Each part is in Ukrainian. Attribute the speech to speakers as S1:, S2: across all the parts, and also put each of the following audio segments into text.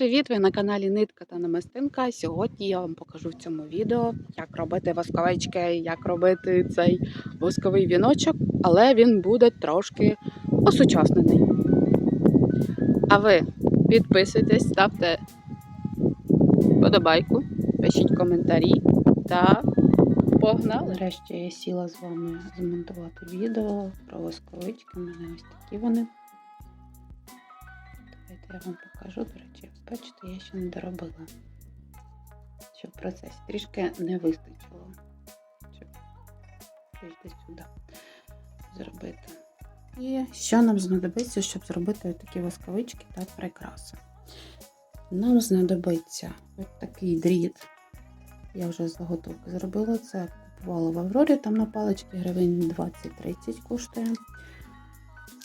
S1: привіт! Ви на каналі Нитка та Намистинка. Сьогодні я вам покажу в цьому відео, як робити восковички, як робити цей восковий віночок, але він буде трошки осучаснений. А ви підписуйтесь, ставте подобайку, пишіть коментарі та погнали! Нарешті я сіла з вами змонтувати відео про восковички. У мене ось такі вони. Я вам покажу, до речі, бачите, я ще не доробила. Що в процесі трішки не вистачило. Щоб сюди зробити. І що нам знадобиться, щоб зробити такі восковички та прикраси? Нам знадобиться ось такий дріт. Я вже заготовки зробила це. Купувала в Аврорі, там на палички гривень 20-30 коштує.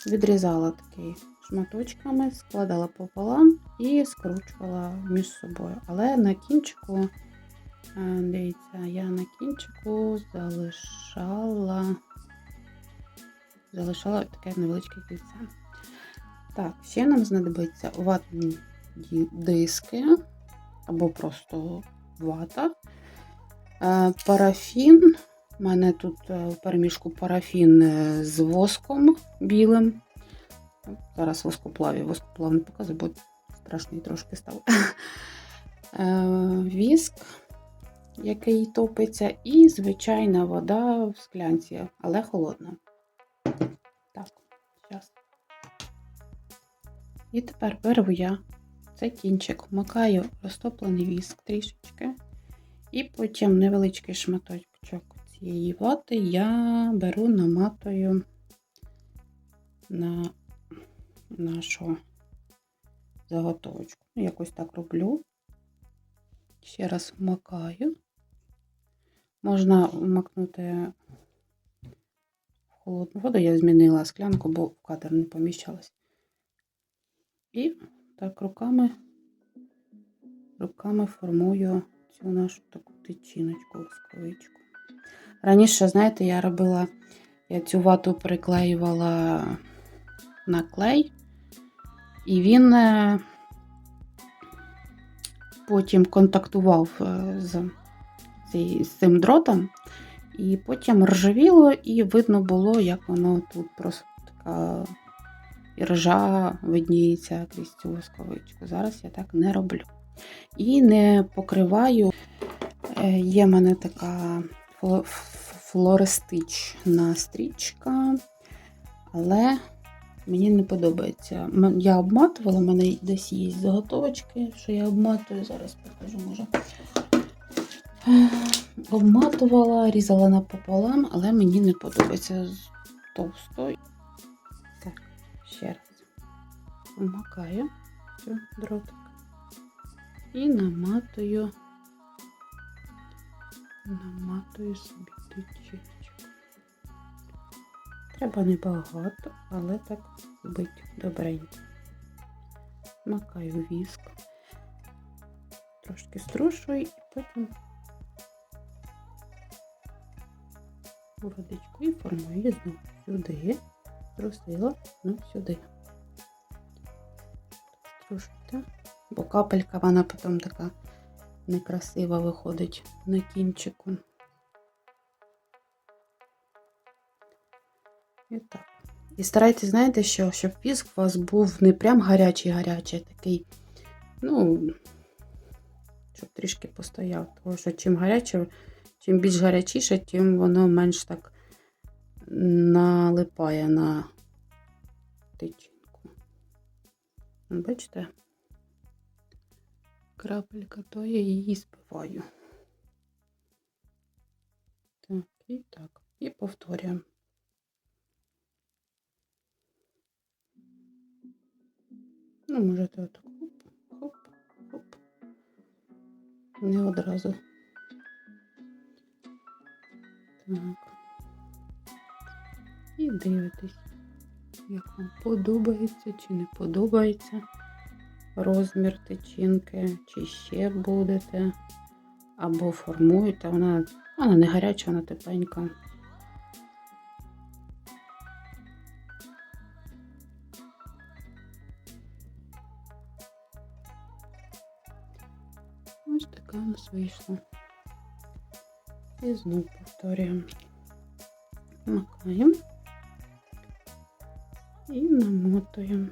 S1: Відрізала такий шматочками, складала пополам і скручувала між собою. Але на кінчику, е, дивіться, я на кінчику залишала залишала таке невеличке кільце. Так, ще нам знадобиться ватні диски або просто вата, е, парафін. У мене тут е, в перемішку парафін з воском білим. Зараз воскоплаві, воскоплав не показую, бо страшний трошки став. Е, Віск, який топиться, і звичайна вода в склянці, але холодна. Так, зараз. І тепер беру я цей кінчик, вмикаю розтоплений віск трішечки. І потім невеличкий шматочок цієї вати я беру, наматую на нашу заготовочку. Ну, Якось так роблю. Ще раз вмикаю. Можна вмакнути в холодну воду. Я змінила склянку, бо в кадр не поміщалась. І так руками, руками формую цю нашу таку тичиночку, восковичку. Раніше, знаєте, я робила, я цю вату приклеювала на клей, і він е, потім контактував е, з, з цим дротом, і потім ржавіло, і видно було, як воно тут просто така іржа видніється крізь цю восковичку. Зараз я так не роблю. І не покриваю. Е, Є в мене така флористична стрічка, але мені не подобається. Я обматувала, в мене десь є заготовочки, що я обматую. Зараз покажу, може. Обматувала, різала напополам, але мені не подобається з товстою. Так, ще раз. Вмикаю цю дротик і наматую, наматую собі тичиночку. Треба небагато, але так бить добренько. Макаю віск, трошки струшую і потім водичку і формую знову сюди, трусила, ну сюди. Струшуйте, бо капелька вона потім така некрасива виходить на кінчику. І так. І старайтесь, знаєте, що, щоб віск у вас був не прям гарячий-гарячий, такий, ну, щоб трішки постояв. Тому що чим гаряче, чим більш гарячіше, тим воно менш так налипає на тичинку. Бачите? Крапелька, то я її збиваю. Так, і так. І повторюємо. Ну, можете отак. Хоп, хоп, хоп. Не одразу. Так. І дивитесь, як вам подобається чи не подобається розмір тичинки, чи ще будете, або формуєте. Вона, вона не гаряча, вона тепленька. Нас вийшло. І знову повторюємо. Макаємо і намотуємо.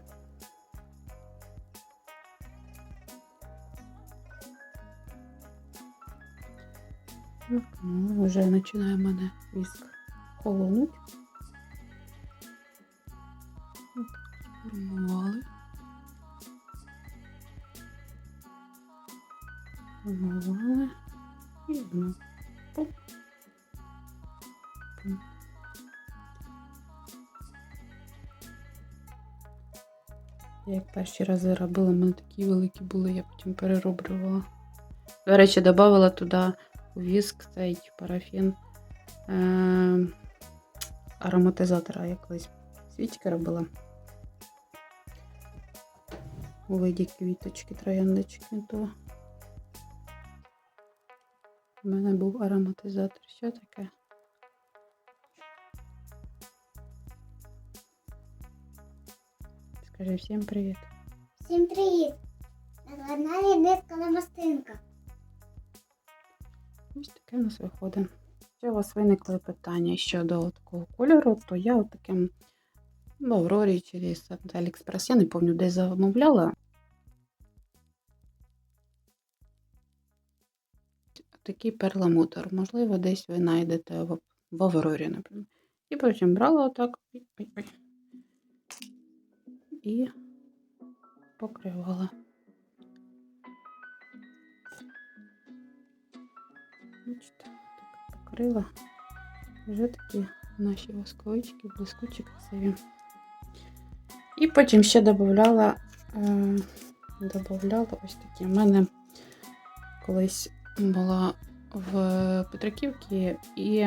S1: Макнули, вже починає мене віск холонуть. От, І. Я як перші рази робила, в мене такі великі були, я потім перероблювала. До речі, додавала туди у віск цей парафін е- ароматизатора. Я колись свічки робила. У виді квіточки, трояндочки, то у мене був ароматизатор. Що таке? Скажи всім привіт.
S2: Всім привіт! На каналі Нитка Намастинка.
S1: Ось таке у нас виходить. Якщо у вас виникли питання щодо такого кольору, то я от таким в Аврорі чи з Аліекспрес, я не пам'ятаю, де замовляла. Такий перламутр. Можливо, десь ви знайдете в, в Аврорі, наприклад. І потім брала отак і покривала. Бачите, так покрила. Вже такі наші восковички, блискучі, красиві. І потім ще додавала, е, додавала ось такі. У мене колись була в Петриківці і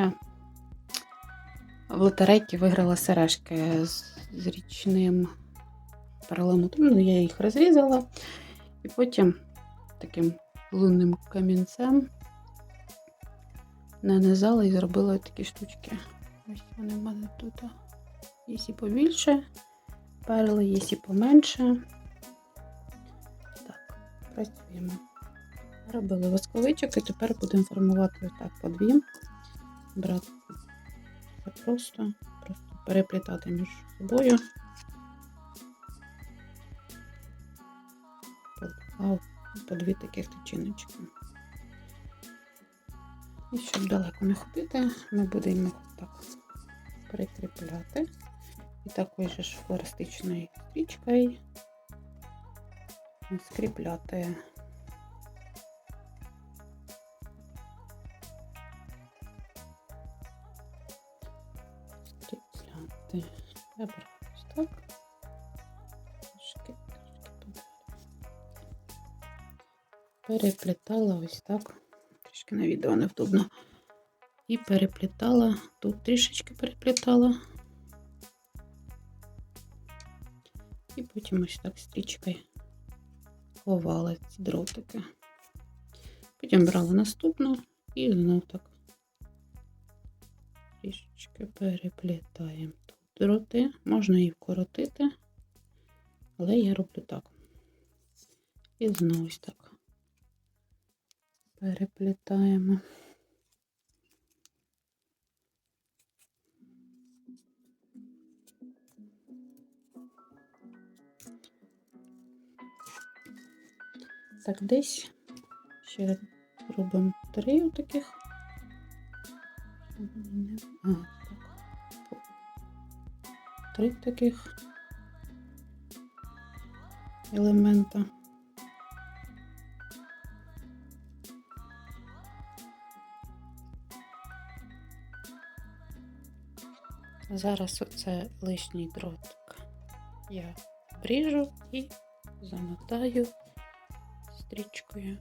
S1: в лотерейці виграла сережки з, річним перламутром. Ну, я їх розрізала. І потім таким лунним камінцем нанизала і зробила такі штучки. Ось вони в мене тут. Є побільше, перли, є поменше. Так, працюємо. Робили восковичок і тепер будемо формувати отак по дві. Брати це просто, просто переплітати між собою. По, по дві таких тичиночки. І щоб далеко не ходити, ми будемо так прикріпляти. І такою ж флористичною стрічкою. Скріпляти. Добре, ось так. Трошки, трошки. Переплітала ось так. Трішки на відео невдобно. І переплітала. Тут трішечки переплітала. І потім ось так стрічкою ховала ці дротики. Потім брала наступну і знов так трішечки переплітаємо дроти. Можна і вкоротити, але я роблю так. І знову ось так переплітаємо. Так, десь ще робимо три таких. А. Три таких елемента. Зараз оце лишній дротик я обріжу і замотаю стрічкою.